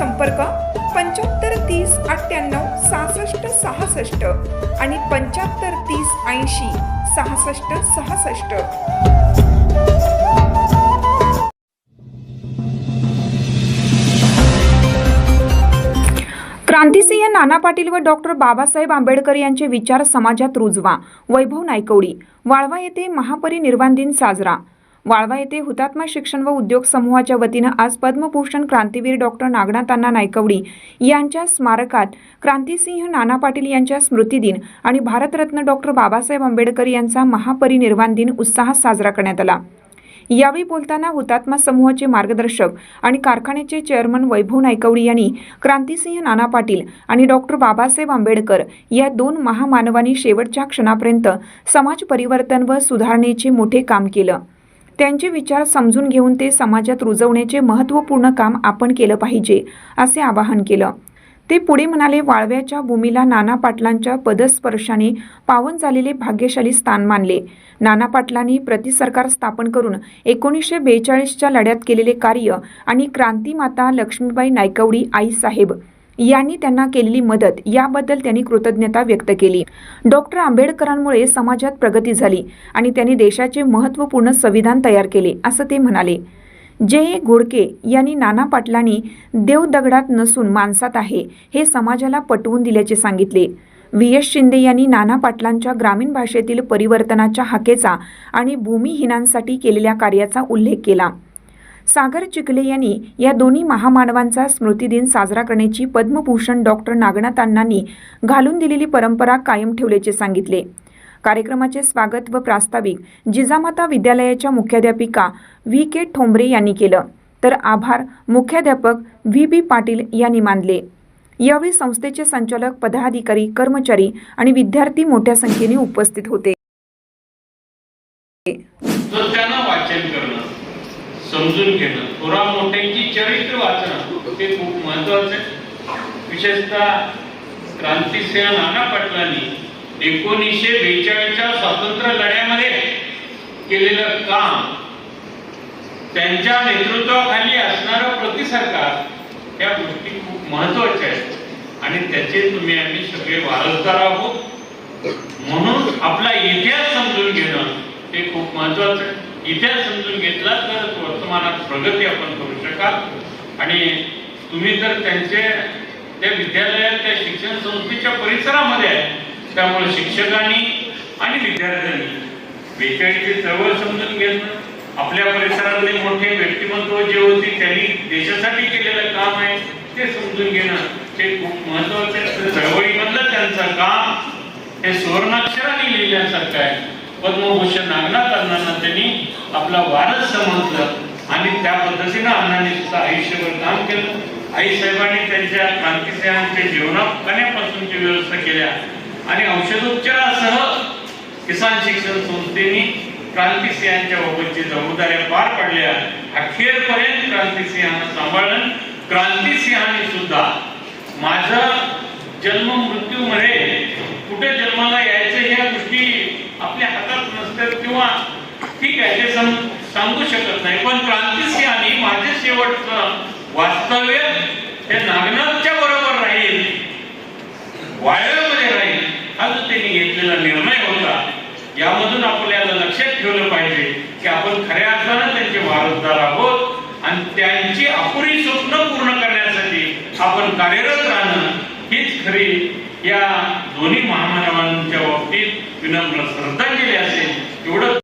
संपर्क पंच्याहत्तर तीस अठ्ठ्याण्णव सहासष्ट सहासष्ट आणि पंच्याहत्तर तीस ऐंशी सहासष्ट सहासष्ट. क्रांतिसिंह नाना पाटील व डॉक्टर बाबासाहेब आंबेडकर यांचे विचार समाजात रुजवा. वैभव नायकवडी वाळवा येथे महापरिनिर्वाण दिन साजरा. वाळवा येथे हुतात्मा शिक्षण व उद्योग समूहाच्या वतीनं आज पद्मभूषण क्रांतीवीर डॉक्टर नागनाथांना नायकवडी यांच्या स्मारकात क्रांतिसिंह नाना पाटील यांच्या स्मृतिदिन आणि भारतरत्न डॉक्टर बाबासाहेब आंबेडकर यांचा महापरिनिर्वाण दिन उत्साहात साजरा करण्यात आला. यावेळी बोलताना हुतात्मा समूहाचे मार्गदर्शक आणि कारखान्याचे चेअरमन वैभव नायकवडी यांनी क्रांतिसिंह नाना पाटील आणि डॉक्टर बाबासाहेब आंबेडकर या दोन महामानवांनी शेवटच्या क्षणापर्यंत समाज परिवर्तन व सुधारणेचे मोठे काम केलं. त्यांचे विचार समजून घेऊन ते समाजात रुजवण्याचे महत्त्वपूर्ण काम आपण केलं पाहिजे असे आवाहन केलं. ते पुढे म्हणाले वाळव्याच्या भूमीला नाना पाटलांच्या पदस्पर्शाने पावन झालेले भाग्यशाली स्थान मानले. नाना पाटलांनी प्रतिसरकार स्थापन करून एकोणीसशे बेचाळीसच्या लढ्यात केलेले कार्य आणि क्रांतीमाता लक्ष्मीबाई नायकवडी आईसाहेब यांनी त्यांना केलेली मदत. याबद्दल त्यांनी कृतज्ञता व्यक्त केली. डॉक्टर आंबेडकरांमुळे समाजात प्रगती झाली आणि त्यांनी देशाचे महत्त्वपूर्ण संविधान तयार केले असं ते म्हणाले. जे. ए. घोडके यांनी नाना पाटलांनी देव दगडात नसून माणसात आहे हे समाजाला पटवून दिल्याचे सांगितले. व्ही. एस. शिंदे यांनी नाना पाटलांच्या ग्रामीण भाषेतील परिवर्तनाच्या हाकेचा आणि भूमिहीनांसाठी केलेल्या कार्याचा उल्लेख केला. सागर चिखले यांनी या दोन्ही महामानवांचा स्मृतिदिन साजरा करण्याची पद्मभूषण डॉक्टर नागनाथ अण्णांनी घालून दिलेली परंपरा कायम ठेवल्याचे सांगितले. कार्यक्रमाचे स्वागत व प्रास्ताविक जिजामाता विद्यालयाच्या मुख्याध्यापिका व्ही. के. ठोंबरे यांनी केलं. तर आभार मुख्याध्यापक व्ही. बी. पाटील यांनी मानले. यावेळी संस्थेचे संचालक पदाधिकारी कर्मचारी आणि विद्यार्थी मोठ्या संख्येने उपस्थित होते. तर त्यांना वाचन करणं. समजून घेणं. थोरा मोठ्यांची चरित्र वाचणं ते खूप महत्वाचं आहे. विशेषतः क्रांतिसिंह नाना पाटलांनी एकोणीसशे बेचाळीसच्या स्वातंत्र्य लढ्यामध्ये केलेलं काम त्यांच्या नेतृत्वाखाली असणारं प्रतिसरकार या गोष्टी खूप महत्त्वाच्या आहेत. आणि त्याचे तुम्ही आम्ही सगळे वारसदार आहोत. म्हणून आपला इतिहास समजून घेणं हे खूप महत्वाचं आहे. इतिहास समजून घेतला तर वर्तमानात प्रगती आपण करू शकाल. आणि तुम्ही जर त्यांचे त्या विद्यालयात त्या शिक्षण संस्थेच्या परिसरामध्ये आहे त्यामुळे शिक्षकांनी आणि विद्यार्थ्यांनी बेचाळीसची चळवळ समजून घेणं आपल्या परिसरातले मोठे व्यक्तिमत्व जे होते त्यांनी देशासाठी केलेलं काम आहे ते समजून घेणं हे खूप महत्वाचं चळवळीमधलं त्यांचं काम हे सुवर्णाक्षराने लिहिल्यासारखं आहे. पद्मभूषण नागनाथ अण्णांना त्यांनी आपला वारस समजलं आणि त्या पद्धतीनं अण्णांनी सुद्धा आयुष्यभर काम केलं. आई साहेबांनी त्यांच्या क्रांतिसिंहांच्या जेवणापासूनची व्यवस्था केल्या. आणि औषधोपचारासह किसान शिक्षण संस्थेने क्रांतिसिंहांच्या बाबतची जबाबदाऱ्या पार पडल्या. अखेरपर्यंत क्रांतिसिंहांना सांभाळलं क्रांतिसिंहांनी सुद्धा. माझा जन्म मृत्यू मध्ये कुठे जन्माला यायचं ह्या गोष्टी आपल्या हातात नसतात किंवा ठीक आहे ते सम- सांगू शकत नाही. पण क्रांतिसिंहांनी माझे शेवटचं वास्तव्य हे नागनाथच्या बरोबर राहील. वाळव्यामध्ये राहील. हा जो त्यांनी घेतलेला निर्णय होता. यामधून आपल्याला लक्षात ठेवलं पाहिजे की आपण खऱ्या अर्थानं त्यांचे वारसदार आहोत आणि त्यांची अपुरी स्वप्न पूर्ण करण्यासाठी आपण कार्यरत राहणं हीच खरी या दोन्ही महामानवांच्या बाबतीत विनम्र श्रद्धांजली असेल. एवढं